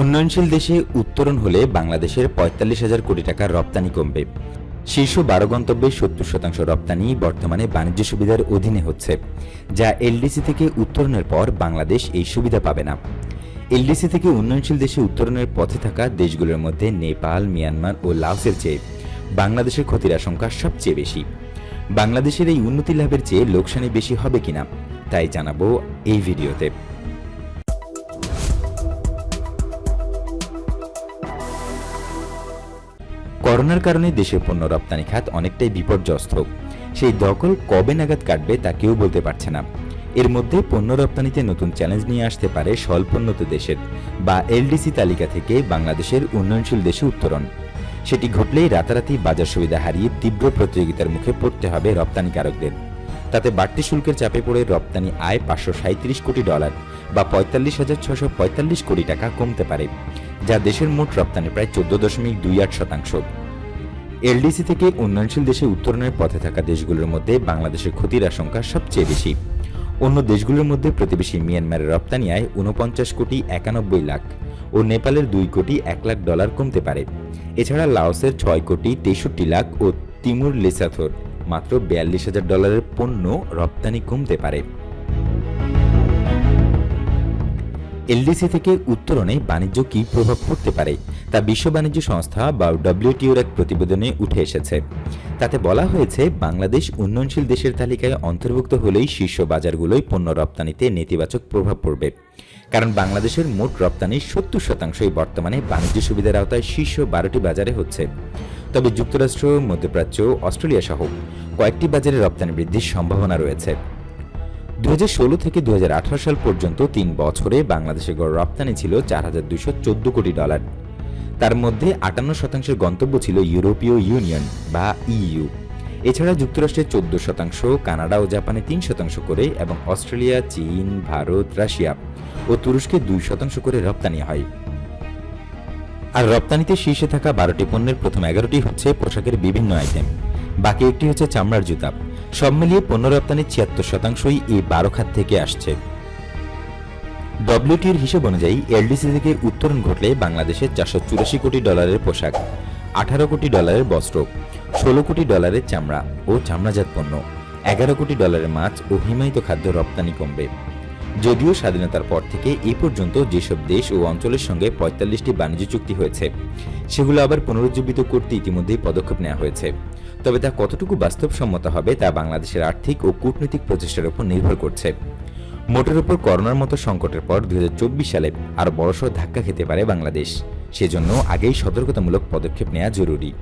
উন্নয়নশীল দেশে উত্তরণ হলে বাংলাদেশের পঁয়তাল্লিশ হাজার কোটি টাকার রপ্তানি কমবে। শীর্ষ বারো গন্তব্যে সত্তর শতাংশ রপ্তানি বর্তমানে বাণিজ্য সুবিধার অধীনে হচ্ছে, যা এলডিসি থেকে উত্তরণের পর বাংলাদেশ এই সুবিধা পাবে না। এলডিসি থেকে উন্নয়নশীল দেশে উত্তরণের পথে থাকা দেশগুলোর মধ্যে নেপাল, মিয়ানমার ও লাওসের চেয়ে বাংলাদেশের ক্ষতির আশঙ্কা সবচেয়ে বেশি। বাংলাদেশের এই উন্নতি লাভের চেয়ে লোকসানি বেশি হবে কিনা তাই জানাব এই ভিডিওতে। করোনার কারণে দেশের পণ্য রপ্তানি খাত অনেকটাই বিপর্যস্ত। সেই দখল কবে নাগাদ কাটবে তা কেউ বলতে পারছে না। এর মধ্যে পণ্য রপ্তানিতে নতুন চ্যালেঞ্জ নিয়ে আসতে পারে স্বল্পোন্নত দেশের বা এলডিসি তালিকা থেকে বাংলাদেশের উন্নয়নশীল দেশে উত্তরণ। সেটি ঘটলেই রাতারাতি বাজার সুবিধা হারিয়ে তীব্র প্রতিযোগিতার মুখে পড়তে হবে রপ্তানিকারকদের। তাতে বাড়তি শুল্কের চাপে পড়ে রপ্তানি আয় পাঁচশো সাঁত্রিশ কোটি ডলার বা পঁয়তাল্লিশ হাজার ছশো পঁয়তাল্লিশ কোটি টাকা কমতে পারে, যা দেশের মোট রপ্তানি প্রায় চোদ্দ দশমিক দুই আট শতাংশ। এলডিসি থেকে উন্নয়নশীল দেশে উত্তরণের পথে থাকা দেশগুলোর মধ্যে বাংলাদেশের ক্ষতির আশঙ্কা সবচেয়ে বেশি। অন্য দেশগুলোর মধ্যে প্রতিবেশী মিয়ানমারের রপ্তানি আয় উনপঞ্চাশ কোটি একানব্বই লাখ ও নেপালের দুই কোটি এক লাখ ডলার কমতে পারে। এছাড়া লাওসের ছয় কোটি তেষট্টি লাখ ও তিমুর লেসাথোর মাত্র বিয়াল্লিশ হাজার ডলারের পণ্য রপ্তানি কমতে পারে। এলডিসি থেকে উত্তরণে বাণিজ্য কী প্রভাব পড়তে পারে, তা বিশ্ব বাণিজ্য সংস্থা বা ডব্লিউটিওর এক প্রতিবেদনে উঠে এসেছে। তাতে বলা হয়েছে, বাংলাদেশ উন্নয়নশীল দেশের তালিকায় অন্তর্ভুক্ত হলেই শীর্ষ বাজারগুলোই পণ্য রপ্তানিতে নেতিবাচক প্রভাব পড়বে। কারণ বাংলাদেশের মোট রপ্তানির সত্তর শতাংশই বর্তমানে বাণিজ্য সুবিধার আওতায় শীর্ষ বারোটি বাজারে হচ্ছে। তবে যুক্তরাষ্ট্র, মধ্যপ্রাচ্য, অস্ট্রেলিয়া সহ কয়েকটি বাজারে রপ্তানি বৃদ্ধির সম্ভাবনা রয়েছে। দুই হাজার ষোলো থেকে দু হাজার আঠারো সাল পর্যন্ত তিন বছরে বাংলাদেশের গড় রপ্তানি ছিল চার হাজার কোটি ডলার। তার মধ্যে আটান্ন শতাংশের গন্তব্য ছিল ইউরোপীয় ইউনিয়ন বা ইইউ। এছাড়া যুক্তরাষ্ট্রের চোদ্দ শতাংশ, কানাডা ও জাপানে তিন শতাংশ করে এবং অস্ট্রেলিয়া, চীন, ভারত, রাশিয়া ও তুরস্কে দুই শতাংশ করে রপ্তানি হয়। আর রপ্তানিতে শীর্ষে থাকা বারোটি পণ্যের প্রথম এগারোটি হচ্ছে পোশাকের বিভিন্ন আইটেম। বাকি একটি হচ্ছে চামড়ার জুতা। সব মিলিয়ে পণ্য রপ্তানির ছিয়াত্তর শতাংশই এই বারো খাত থেকে আসছে। ডব্লিউটির হিসেব অনুযায়ী এলডিসি থেকে উত্তরণ ঘটলে বাংলাদেশের চারশো চুরাশি কোটি ডলারের পোশাক, আঠারো কোটি ডলারের বস্ত্র, ষোলো কোটি ডলারের চামড়া ও চামড়াজাত পণ্য, এগারো কোটি ডলারের মাছ ও হিমায়িত খাদ্য রপ্তানি কমবে। যদিও স্বাধীনতার পর থেকে এ পর্যন্ত যেসব দেশ ও অঞ্চলের সঙ্গে পঁয়তাল্লিশটি বাণিজ্য চুক্তি হয়েছে, সেগুলো আবার পুনরুজ্জীবিত করতে ইতিমধ্যেই পদক্ষেপ নেওয়া হয়েছে। তবে তা কতটুকু বাস্তবসম্মত হবে তা বাংলাদেশের আর্থিক ও কূটনৈতিক প্রচেষ্টার উপর নির্ভর করছে। মোটের উপর করোনার মতো সংকটের পর দু হাজার চব্বিশ সালে আর বড়সড় ধাক্কা খেতে পারে বাংলাদেশ। সেজন্য আগেই সতর্কতামূলক পদক্ষেপ নেওয়া জরুরি।